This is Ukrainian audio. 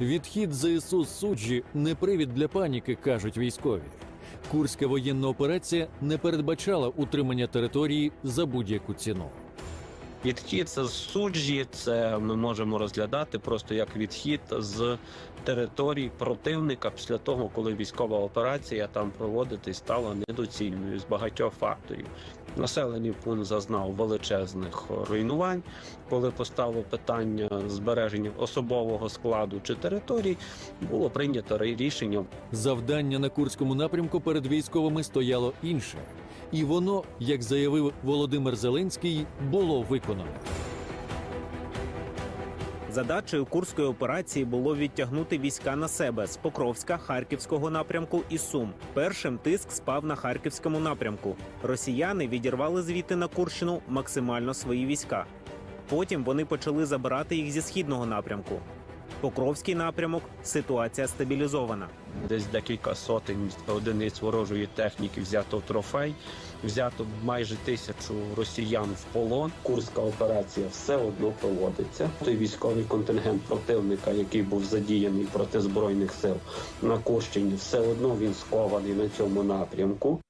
Відхід ЗСУ з суджі не привід для паніки, кажуть військові. Курська воєнна операція не передбачала утримання території за будь-яку ціну. Відхід з суджі це ми можемо розглядати просто як відхід з території противника після того, коли військова операція там проводитись стала недоцільною з багатьох факторів. Населений пункт зазнав величезних руйнувань, коли постало питання збереження особового складу чи територій, було прийнято рішення Завдання на Курському напрямку перед військовими стояло інше, і воно, як заявив Володимир Зеленський, було виконано. Задачею курської операції було відтягнути війська на себе з Покровська, Харківського напрямку і Сум. Першим тиск спав на харківському напрямку. Росіяни відірвали звідти на Курщину максимально свої війська. Потім вони почали забирати їх зі східного напрямку. Покровський напрямок ситуація стабілізована. десь декілька сотень одиниць ворожої техніки взято в трофей, взято майже тисячу росіян в полон. Курська операція все одно проводиться. Той військовий контингент противника, який був задіяний проти збройних сил на Курщині, все одно він скований на цьому напрямку.